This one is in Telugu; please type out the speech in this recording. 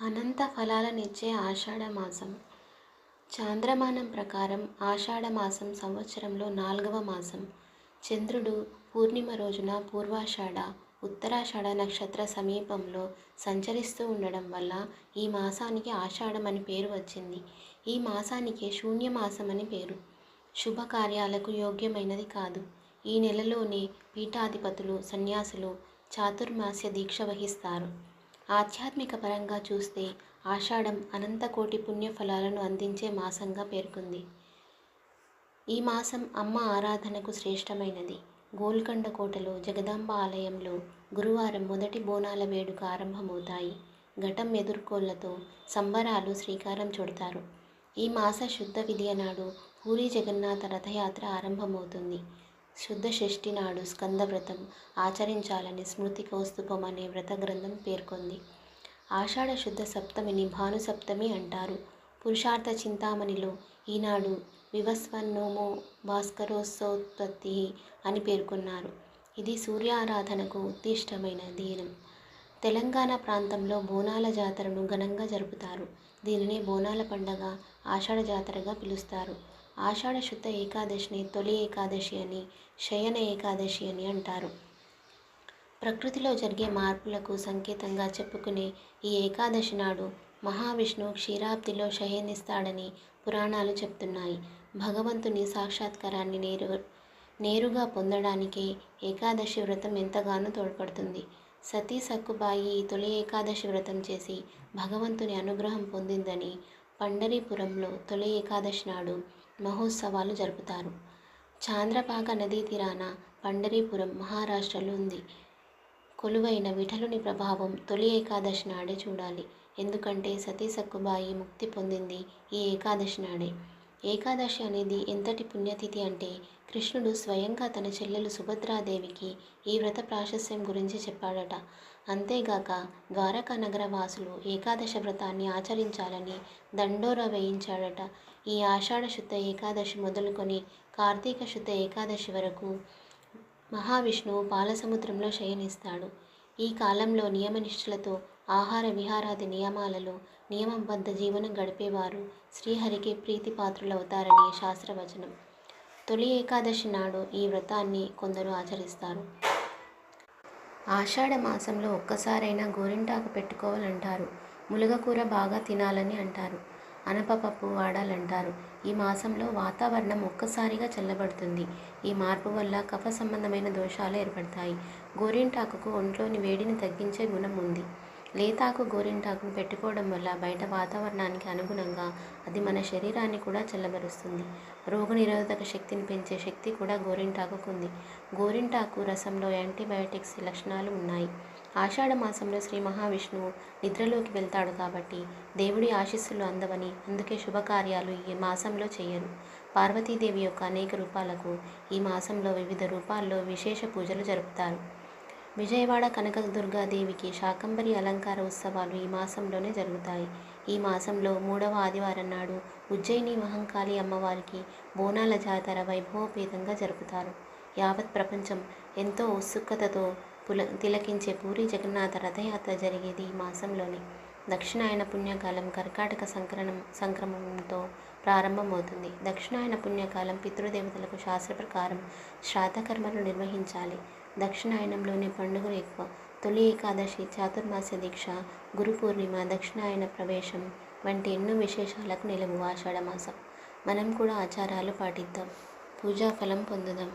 అనంత ఫలాలనిచ్చే ఆషాఢమాసం. చాంద్రమానం ప్రకారం ఆషాఢమాసం సంవత్సరంలో నాలుగవ మాసం. చంద్రుడు పూర్ణిమ రోజున పూర్వాషాఢ ఉత్తరాషాఢ నక్షత్ర సమీపంలో సంచరిస్తూ ఉండడం వల్ల ఈ మాసానికి ఆషాఢం అని పేరు వచ్చింది. ఈ మాసానికి శూన్యమాసం అని పేరు. శుభకార్యాలకు యోగ్యమైనది కాదు. ఈ నెలలోనే పీఠాధిపతులు సన్యాసులు చాతుర్మాస్య దీక్ష వహిస్తారు. ఆధ్యాత్మిక పరంగా చూస్తే ఆషాఢం అనంతకోటి పుణ్యఫలాలను అందించే మాసంగా పేర్కొంది. ఈ మాసం అమ్మ ఆరాధనకు శ్రేష్టమైనది. గోల్కొండ కోటలో జగదాంబ ఆలయంలో గురువారం మొదటి బోనాల వేడుక ఆరంభమవుతాయి. ఘటం ఎదుర్కోళ్ళతో సంబరాలు శ్రీకారం చుడతారు. ఈ మాస శుద్ధ విద్య నాడు పూరి జగన్నాథ రథయాత్ర ఆరంభమవుతుంది. శుద్ధ షష్ఠి నాడు స్కందవ్రతం ఆచరించాలని స్మృతి కౌస్తుభం అనే వ్రత గ్రంథం పేర్కొంది. ఆషాఢ శుద్ధ సప్తమిని భానుసప్తమి అంటారు. పురుషార్థ చింతామణిలో ఈనాడు వివస్వన్నోమో భాస్కరోత్సోత్పత్తి అని పేర్కొన్నారు. ఇది సూర్యారాధనకు ఉద్దిష్టమైన దినం. తెలంగాణ ప్రాంతంలో బోనాల జాతరను ఘనంగా జరుపుతారు. దీనిని బోనాల పండగ ఆషాఢ జాతరగా పిలుస్తారు. ఆషాఢ శుద్ధ ఏకాదశిని తొలి ఏకాదశి అని శయన ఏకాదశి అని అంటారు. ప్రకృతిలో జరిగే మార్పులకు సంకేతంగా చెప్పుకునే ఈ ఏకాదశి నాడు మహావిష్ణువు క్షీరాబ్దిలో శయనిస్తాడని పురాణాలు చెప్తున్నాయి. భగవంతుని సాక్షాత్కారాన్ని నేరు నేరుగా పొందడానికే ఏకాదశి వ్రతం ఎంతగానో తోడ్పడుతుంది. సతీ సక్కుబాయి ఈ తొలి ఏకాదశి వ్రతం చేసి భగవంతుని అనుగ్రహం పొందిందని పండరీపురంలో తొలి ఏకాదశి నాడు మహోత్సవాలు జరుపుతారు. చాంద్రపాక నదీ తీరాన పండరీపురం మహారాష్ట్రలో ఉంది. కొలువైన విఠలుని ప్రభావం తొలి ఏకాదశి నాడే చూడాలి. ఎందుకంటే సతీ సక్కుబాయి ముక్తి పొందింది ఈ ఏకాదశి నాడే. ఏకాదశి అనేది ఎంతటి పుణ్యతిథి అంటే కృష్ణుడు స్వయంగా తన చెల్లెలు సుభద్రాదేవికి ఈ వ్రత ప్రాశస్యం గురించి చెప్పాడట. అంతేగాక ద్వారకా నగర వాసులు ఏకాదశ వ్రతాన్ని ఆచరించాలని దండోర వేయించాడట. ఈ ఆషాఢ శుద్ధ ఏకాదశి మొదలుకొని కార్తీక శుద్ధ ఏకాదశి వరకు మహావిష్ణువు పాలసముద్రంలో శయనిస్తాడు. ఈ కాలంలో నియమనిష్ఠులతో ఆహార విహారాది నియమాలలో నియమబద్ధ జీవనం గడిపేవారు శ్రీహరికి ప్రీతిపాత్రులవుతారని శాస్త్రవచనం. తొలి ఏకాదశి నాడు ఈ వ్రతాన్ని కొందరు ఆచరిస్తారు. ఆషాఢ మాసంలో ఒక్కసారైనా గోరింటాకు పెట్టుకోవాలంటారు. ములగకూర బాగా తినాలని అంటారు. అనపపప్పు వాడాలంటారు. ఈ మాసంలో వాతావరణం ఒక్కసారిగా చల్లబడుతుంది. ఈ మార్పు వల్ల కఫ సంబంధమైన దోషాలు ఏర్పడతాయి. గోరింటాకుకు ఒంట్లోని వేడిని తగ్గించే గుణం ఉంది. లేతాకు గోరింటాకును పెట్టుకోవడం వల్ల బయట వాతావరణానికి అనుగుణంగా అది మన శరీరాన్ని కూడా చల్లబరుస్తుంది. రోగనిరోధక శక్తిని పెంచే శక్తి కూడా గోరింటాకుకు ఉంది గోరింటాకు రసంలో యాంటీబయాటిక్స్ లక్షణాలు ఉన్నాయి. ఆషాఢ మాసంలో శ్రీ మహావిష్ణువు నిద్రలోకి వెళ్తాడు కాబట్టి దేవుడి ఆశీస్సులు అందవని అందుకే శుభకార్యాలు ఈ మాసంలో చేయరు. పార్వతీదేవి యొక్క అనేక రూపాలకు ఈ మాసంలో వివిధ రూపాల్లో విశేష పూజలు జరుపుతారు. విజయవాడ కనకదుర్గాదేవికి శాకంబరి అలంకార ఉత్సవాలు ఈ మాసంలోనే జరుగుతాయి. ఈ మాసంలో మూడవ ఆదివారం నాడు ఉజ్జయిని మహంకాళి అమ్మవారికి బోనాల జాతర వైభవపేతంగా జరుపుతారు. యావత్ ప్రపంచం ఎంతో ఉత్సుకతతో పుల తిలకించే పూరి జగన్నాథ రథయాత్ర జరిగేది ఈ మాసంలోనే. దక్షిణాయన పుణ్యకాలం కర్కాటక సంక్రమం సంక్రమణంతో ప్రారంభమవుతుంది. దక్షిణాయన పుణ్యకాలం పితృదేవతలకు శాస్త్ర ప్రకారం శ్రాద్ధకర్మలు నిర్వహించాలి. దక్షిణాయనంలోని పండుగలు ఎక్కువ. తొలి ఏకాదశి చాతుర్మాస దీక్ష గురు పూర్ణిమ దక్షిణాయన ప్రవేశం వంటి ఎన్నో విశేషాలకు నిలవు ఆషాఢమాసం మనం కూడా ఆచారాలు పాటిద్దాం. పూజా ఫలం పొందుదాం.